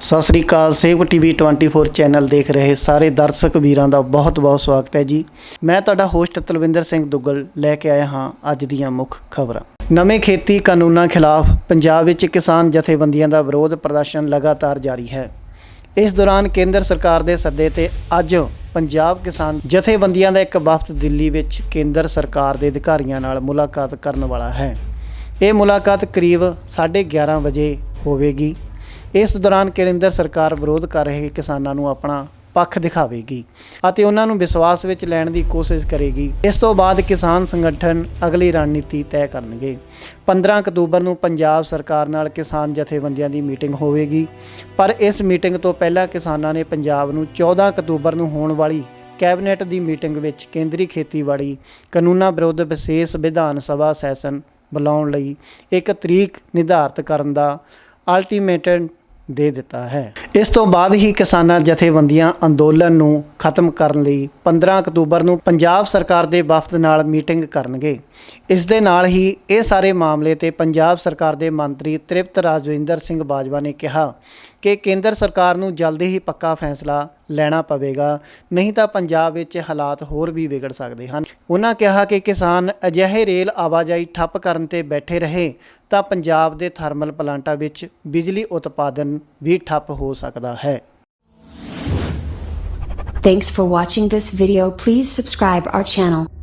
ਸਤਿ ਸ੍ਰੀ ਅਕਾਲ ਸੇਵ ਟੀਵੀ 24 ਚੈਨਲ ਦੇਖ ਰਹੇ ਸਾਰੇ ਦਰਸ਼ਕ ਵੀਰਾਂ ਦਾ ਬਹੁਤ-ਬਹੁਤ ਸਵਾਗਤ ਹੈ ਜੀ। ਮੈਂ ਤੁਹਾਡਾ ਹੋਸਟ ਤਲਵਿੰਦਰ ਸਿੰਘ ਦੁੱਗਲ ਲੈ ਕੇ ਆਇਆ ਹਾਂ ਅੱਜ ਦੀਆਂ ਮੁੱਖ ਖਬਰਾਂ। ਨਵੇਂ ਖੇਤੀ ਕਾਨੂੰਨਾਂ ਖਿਲਾਫ ਪੰਜਾਬ ਵਿੱਚ ਕਿਸਾਨ ਜਥੇਬੰਦੀਆਂ ਦਾ ਵਿਰੋਧ ਪ੍ਰਦਰਸ਼ਨ ਲਗਾਤਾਰ ਜਾਰੀ ਹੈ। ਇਸ ਦੌਰਾਨ ਕੇਂਦਰ ਸਰਕਾਰ ਦੇ ਸੱਦੇ ਤੇ ਅੱਜ ਪੰਜਾਬ ਕਿਸਾਨ ਜਥੇਬੰਦੀਆਂ ਦਾ ਇੱਕ ਵਫਦ ਦਿੱਲੀ ਵਿੱਚ ਕੇਂਦਰ ਸਰਕਾਰ ਦੇ ਅਧਿਕਾਰੀਆਂ ਨਾਲ ਮੁਲਾਕਾਤ ਕਰਨ ਵਾਲਾ ਹੈ। ਇਹ ਮੁਲਾਕਾਤ ਕਰੀਬ 11:30 ਵਜੇ ਹੋਵੇਗੀ। ਇਸ ਦੌਰਾਨ ਕੇਂਦਰ ਸਰਕਾਰ ਵਿਰੋਧ ਕਰ ਰਹੇ ਕਿਸਾਨਾਂ ਨੂੰ ਆਪਣਾ ਪੱਖ ਦਿਖਾਵੇਗੀ ਅਤੇ ਉਹਨਾਂ ਨੂੰ ਵਿਸ਼ਵਾਸ ਵਿੱਚ ਲੈਣ ਦੀ ਕੋਸ਼ਿਸ਼ ਕਰੇਗੀ। ਇਸ ਤੋਂ ਬਾਅਦ ਕਿਸਾਨ ਸੰਗਠਨ ਅਗਲੀ ਰਣਨੀਤੀ ਤੈਅ ਕਰਨਗੇ। 15 ਅਕਤੂਬਰ ਨੂੰ ਪੰਜਾਬ ਸਰਕਾਰ ਨਾਲ ਕਿਸਾਨ ਜਥੇਬੰਦੀਆਂ ਦੀ ਮੀਟਿੰਗ ਹੋਵੇਗੀ। ਪਰ ਇਸ ਮੀਟਿੰਗ ਤੋਂ ਪਹਿਲਾਂ ਕਿਸਾਨਾਂ ਨੇ ਪੰਜਾਬ ਨੂੰ 14 ਅਕਤੂਬਰ ਨੂੰ ਹੋਣ ਵਾਲੀ ਕੈਬਨਿਟ ਦੀ ਮੀਟਿੰਗ ਵਿੱਚ ਕੇਂਦਰੀ ਖੇਤੀਬਾੜੀ ਕਾਨੂੰਨਾਂ ਵਿਰੁੱਧ ਵਿਸ਼ੇਸ਼ ਵਿਧਾਨ ਸਭਾ ਸੈਸ਼ਨ ਬੁਲਾਉਣ ਲਈ ਇੱਕ ਤਰੀਕ ਨਿਰਧਾਰਤ ਕਰਨ ਦਾ ਅਲਟੀਮੇਟਮ ਦੇ ਦਿੱਤਾ ਹੈ। ਇਸ ਤੋਂ ਬਾਅਦ ਹੀ ਕਿਸਾਨਾਂ ਜਥੇਬੰਦੀਆਂ ਅੰਦੋਲਨ ਨੂੰ ਖਤਮ ਕਰਨ ਲਈ 15 ਅਕਤੂਬਰ ਨੂੰ ਪੰਜਾਬ ਸਰਕਾਰ ਦੇ ਵਫਦ ਨਾਲ ਮੀਟਿੰਗ ਕਰਨਗੇ। ਇਸ ਦੇ ਨਾਲ ਹੀ ਇਹ ਸਾਰੇ ਮਾਮਲੇ ਤੇ ਪੰਜਾਬ ਸਰਕਾਰ ਦੇ ਮੰਤਰੀ ਤ੍ਰਿਪਤ ਰਾਜਵਿੰਦਰ ਸਿੰਘ ਬਾਜਵਾ ਨੇ ਕਿਹਾ ਕਿ ਕੇਂਦਰ ਸਰਕਾਰ ਨੂੰ ਜਲਦੀ ਹੀ ਪੱਕਾ ਫੈਸਲਾ ਲੈਣਾ ਪਵੇਗਾ, ਨਹੀਂ ਤਾਂ ਪੰਜਾਬ ਵਿੱਚ ਹਾਲਾਤ ਹੋਰ ਵੀ ਵਿਗੜ ਸਕਦੇ ਹਨ। ਉਹਨਾਂ ਕਿਹਾ ਕਿ ਕਿਸਾਨ ਅਜਿਹੇ ਰੇਲ ਆਵਾਜਾਈ ਠੱਪ ਕਰਨ ਤੇ ਬੈਠੇ ਰਹੇ ਤਾਂ ਪੰਜਾਬ ਦੇ ਥਰਮਲ ਪਲਾਂਟਾਂ ਵਿੱਚ ਬਿਜਲੀ ਉਤਪਾਦਨ ਵੀ ਠੱਪ ਹੋ ਸਕਦਾ ਹੈ Thanks for watching this video. Please subscribe our channel.